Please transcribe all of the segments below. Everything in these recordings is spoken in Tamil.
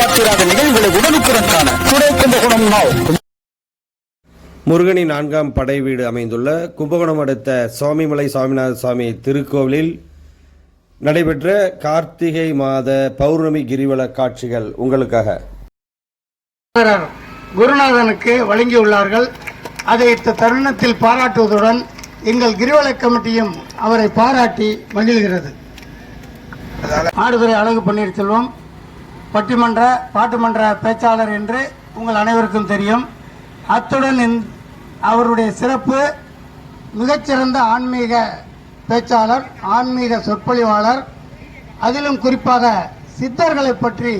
எதிர்பார்த்திராத நிகழ்வுகளை உடனுக்குடன் காண துணை கும்பகோணம் நாவ் முருகனின் நான்காம் படை வீடு அமைந்துள்ள கும்பகோணம் அடுத்த சுவாமிமலை சாமிநாத சுவாமி திருக்கோவிலில் நடைபெற்ற கார்த்திகை மாத பௌர்ணமி கிரிவல காட்சிகள் உங்களுக்காக. குருநாதனுக்கு வழங்கியுள்ளார்கள். அதை தருணத்தில் பாராட்டுவதுடன் எங்கள் கிரிவல கமிட்டியும் அவரை பாராட்டி மகிழ்கிறது. ஆடுதுறை அழகு பன்னீர்செல்வம் பட்டிமன்ற பாட்டுமன்ற பேச்சாளர் என்று உங்கள் அனைவருக்கும் தெரியும். அத்துடன் அவருடைய சிறப்பு மிகச்சிறந்த ஆன்மீக பேச்சாளர் ஆன்மீக சொற்பொழிவாளர். அதிலும் குறிப்பாக சித்தர்களை பற்றி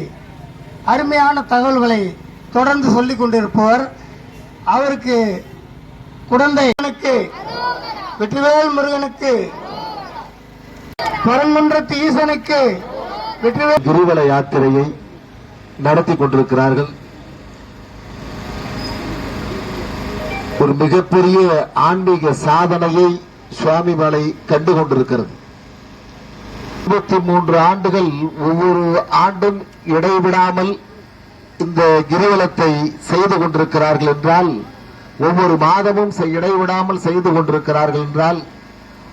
அருமையான தகவல்களை தொடர்ந்து சொல்லிக் கொண்டிருப்பவர். அவருக்கு குழந்தைக்கு வெற்றிவேல் முருகனுக்கு பரங்குன்றத்து ஈசனுக்கு கிரிவல யாத்திரையை நடத்தி கொண்டிருக்கிறார்கள். ஒரு மிகப்பெரிய ஆன்மீக சாதனையை சுவாமிமலை கண்டு கொண்டிருக்கிறது. இருபத்தி மூன்று ஆண்டுகள் ஒவ்வொரு ஆண்டும் இடைவிடாமல் இந்த கிரிவலத்தை செய்து கொண்டிருக்கிறார்கள் என்றால் ஒவ்வொரு மாதமும் செய்- இடைவிடாமல் செய்து கொண்டிருக்கிறார்கள் என்றால்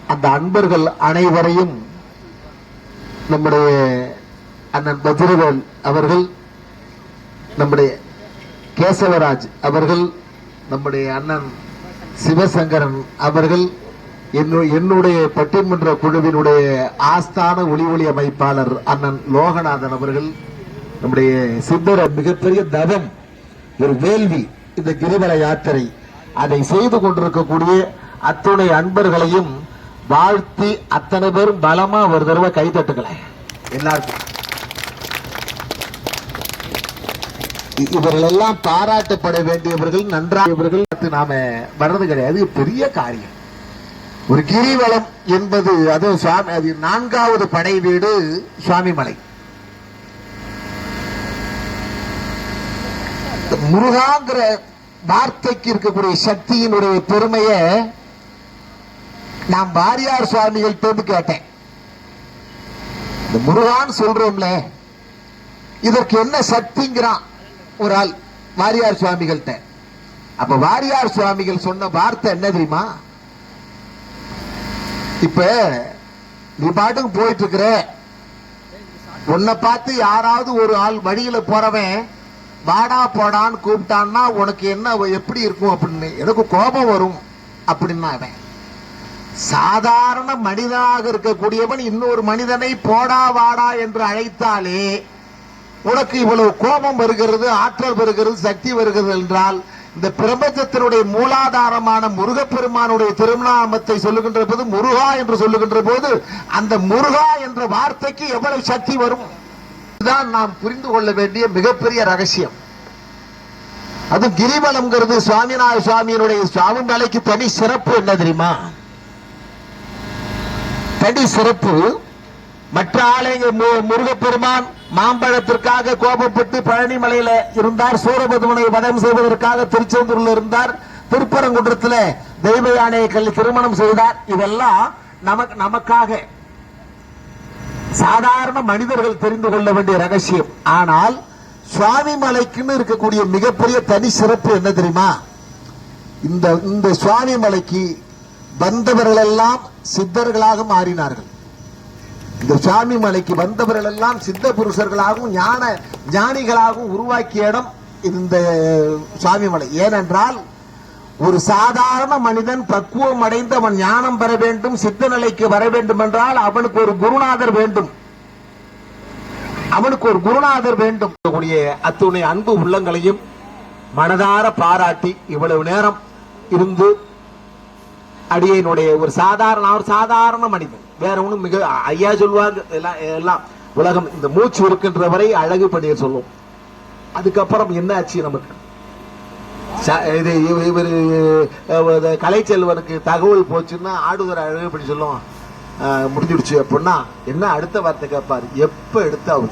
அந்த அன்பர்கள் அனைவரையும் நம்முடைய அண்ணன் பஜ்ரிவேல் அவர்கள் நம்முடைய கேசவராஜ் அவர்கள் நம்முடைய அண்ணன் சிவசங்கரன் அவர்கள் என்னு- என்னுடைய பட்டிமன்ற குழுவினுடைய ஆஸ்தான ஒளி ஒளி அமைப்பாளர் அண்ணன் லோகநாதன் அவர்கள் நம்முடைய சித்தர மிகப்பெரிய தவம் ஒரு வேள்வி இந்த கிரிவல யாத்திரை. அதை செய்து கொண்டிருக்கக்கூடிய அத்துணை அன்பர்களையும் வாழ்த்தி அத்தனை பேரும் பலமா ஒரு தடவை கை தட்டுங்களேன். எல்லாருக்கும். இவர்கள் எல்லாம் பாராட்டப்பட வேண்டியவர்கள் நன்றாக நாம வர்றது கிடையாது. பெரிய காரியம். ஒரு கிரிவலம் என்பது அது சுவாமி அது நான்காவது படை வீடு சுவாமிமலை. இந்த முருகாங்கிற வார்த்தைக்கு இருக்கக்கூடிய சக்தியினுடைய பெருமைய நான் வாரியார் சுவாமிகள் தேர்ந்து கேட்டேன். இந்த சொல்றோம்ல இதற்கு என்ன சக்திங்கிறான்? ஒரு ஆள் வாரியார் சுவாமிகள்கிட்ட. அப்ப வாரியார் சுவாமிகள் சொன்ன வார்த்தை என்ன தெரியுமா? இப்ப நீ பாட்டுக்கு போயிட்டு இருக்கிற உன்னை பார்த்து யாராவது ஒரு ஆள் வழியில போறவன் வாடா போடான்னு கூப்பிட்டான்னா உனக்கு என்ன எப்படி இருக்கும் அப்படின்னு எனக்கு கோபம் வரும் அப்படின்னா அவன். சாதாரண மனிதனாக இருக்கக்கூடியவன் இன்னொரு மனிதனை போடா வாடா என்று அழைத்தாலே உனக்கு இவ்வளவு கோபம் வருகிறது ஆற்றல் வருகிறது சக்தி வருகிறது என்றால் இந்த பிரபஞ்சத்தினுடைய மூலாதாரமான முருகப்பெருமானுடைய திருநாமத்தை சொல்லுகின்ற போது முருகா என்று சொல்லுகின்ற போது அந்த முருகா என்ற வார்த்தைக்கு எவ்வளவு சக்தி வரும்? இதுதான் நாம் புரிந்து கொள்ள வேண்டிய மிகப்பெரிய ரகசியம். அது கிரிவலம்ங்கிறது சுவாமிநாத சுவாமியினுடைய சுவாமி மலைக்கு தனி சிறப்பு என்ன தெரியுமா? தனி சிறப்பு மற்ற ஆலயங்க முருகப்பெருமான் மாம்பழத்திற்காக கோபப்பட்டு பழனிமலையில இருந்தார். சூரபதுமனை வதம் செய்வதற்காக திருச்செந்தூர்ல இருந்தார். திருப்பரங்குன்றத்தில் தெய்வ யானையை கல்வி திருமணம் செய்தார். இதெல்லாம் நமக்கு நமக்காக. சாதாரண மனிதர்கள் தெரிந்து கொள்ள வேண்டிய ரகசியம். ஆனால் சுவாமி மலைக்குன்னு இருக்கக்கூடிய மிகப்பெரிய தனி சிறப்பு என்ன தெரியுமா? இந்த இந்த சுவாமி மலைக்கு வந்தவர்கள் எல்லாம் சித்தர்களாக மாறினார்கள். இந்த சாமி மலைக்கு வந்தவர்கள் எல்லாம் சித்த புருஷர்களாகவும் ஞான ஞானிகளாகவும் உருவாக்கிய இடம் இந்த சாமி மலை. ஏனென்றால் ஒரு சாதாரண மனிதன் பக்குவம் அடைந்தவன் ஞானம் பெற வேண்டும் சித்த நிலைக்கு வர வேண்டும் என்றால் அவனுக்கு ஒரு குருநாதர் வேண்டும். அவனுக்கு ஒரு குருநாதர் வேண்டும். கூடிய அத்துணை அன்பு உள்ளங்களையும் மனதார பாராட்டி இவ்வளவு நேரம் இருந்து அடியனுடைய ஒரு சாதாரண ஒரு சாதாரண மனிதன் வேற ஒன்றும் மிக ஐயா சொல்லுவாங்க. எல்லாம் எல்லாம் உலகம் இந்த மூச்சு இருக்கின்ற வரை அழகு பண்ணிய சொல்லும். அதுக்கப்புறம் என்ன ஆச்சு நமக்கு? ச- இது இவர் கலைச்செல்வனுக்கு தகவல் போச்சுன்னா ஆடுதர் அழகு பண்ணி சொல்லும் முடிஞ்சிடுச்சு அப்படின்னா என்ன அடுத்த வார்த்தை கேட்பார் எப்போ எடுத்தாவது?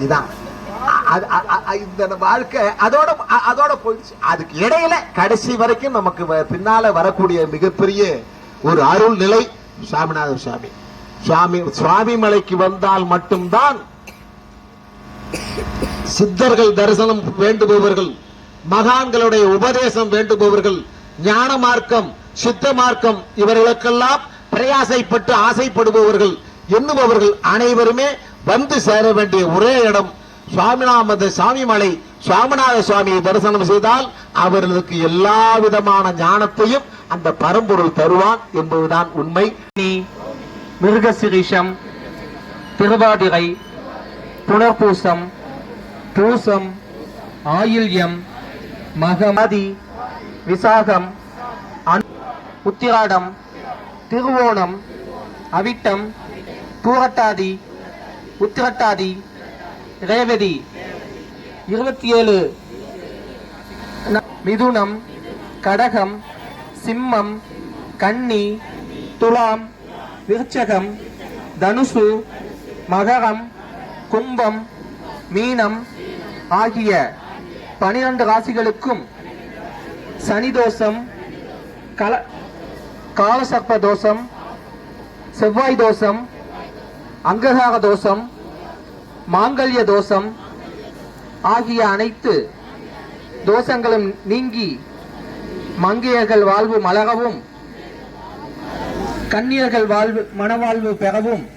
இதான். அது- இந்த வாழ்க்கை அதோட அதோட போயிடுச்சு. அதுக்கு இடையில கடைசி வரைக்கும் நமக்கு வ- பின்னால வரக்கூடிய மிகப்பெரிய ஒரு அருள் நிலை சாமிநாத சுவாமி. சுவாமி சுவாமி மலைக்கு வந்தால் மட்டும்தான் சித்தர்கள் தரிசனம் வேண்டுபவர்கள் மகான்களுடைய உபதேசம் வேண்டுபவர்கள் ஞான மார்க்கம் சித்த மார்க்கம் இவர்களுக்கெல்லாம் பிரயாசைப்பட்டு ஆசைப்படுபவர்கள் எண்ணுபவர்கள் அனைவருமே வந்து சேர வேண்டிய ஒரே இடம். சுவாமிநாமத சுவாமிமலை சுவாமிநாத சுவாமியை தரிசனம் செய்தால் அவர்களுக்கு எல்லா விதமான ஞானத்தையும் அந்த பரம்பொருள் தருவான் என்பதுதான் உண்மை. மிருகசிரீஷம் திருவாதிரை புனர்பூசம் பூசம் ஆயில்யம் மகமதி விசாகம் உத்திராடம் திருவோணம் அவிட்டம் பூரட்டாதி உத்திரட்டாதி ரேவதி. இருபத்தி ஏழு மிதுனம் கடகம் சிம்மம் கன்னி துலாம் விருச்சகம் தனுசு மகரம் கும்பம் மீனம் ஆகிய பனிரெண்டு ராசிகளுக்கும் சனி தோஷம் கல காலசர்ப்ப தோஷம் செவ்வாய் தோஷம் அங்ககார தோஷம் மாங்கல்ய தோஷம் ஆகிய அனைத்து தோஷங்களும் நீங்கி மங்கையர்கள் வாழ்வு மலரவும். கன்னியர்கள் வாழ்வு மனவாழ்வு பெறவும்.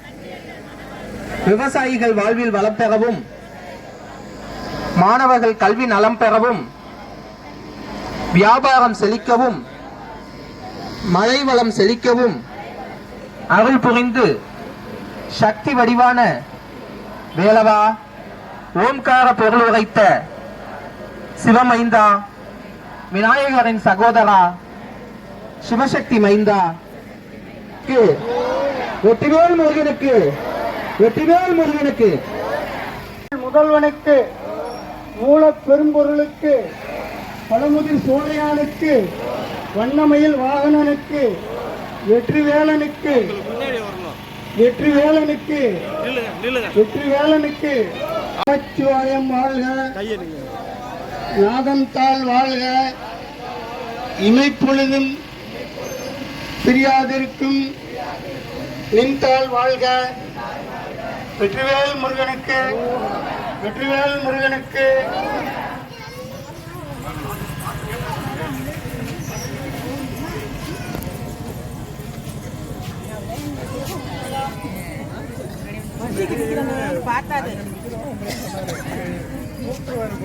விவசாயிகள் வாழ்வில் வளம் பெறவும். மாணவர்கள் கல்வி நலம் பெறவும். வியாபாரம் செழிக்கவும். மழை வளம் செழிக்கவும். அருள் புரிந்து சக்தி வடிவான வேலவா ஓம்கார பொருள் உரைத்த சிவமைந்தா. விநாயகரின் சகோதரா சிவசக்தி மைந்தா வெற்றிவேல் முருகனுக்கு வெற்றிவேல் முருகனுக்கு. முதல்வனுக்கு மூலப் பெரும்பொருளுக்கு பழமுதிர் சோழையானுக்கு வண்ணமயில் வாகனனுக்கு வெற்றிவேலனுக்கு வெற்றிவேலனுக்கு வெற்றிவேலனுக்கு. நமச்சிவாயம் வாழ்க. நாதம் தாள் வாழ்க. இமைப்பொழுதும் பிரியாதிருக்கும். நின்றால் வாழ்க. வெற்றிவேல் முருகனுக்கு வெற்றிவேல் முருகனுக்கு. பார்த்தாது മൂത്രവായ്പ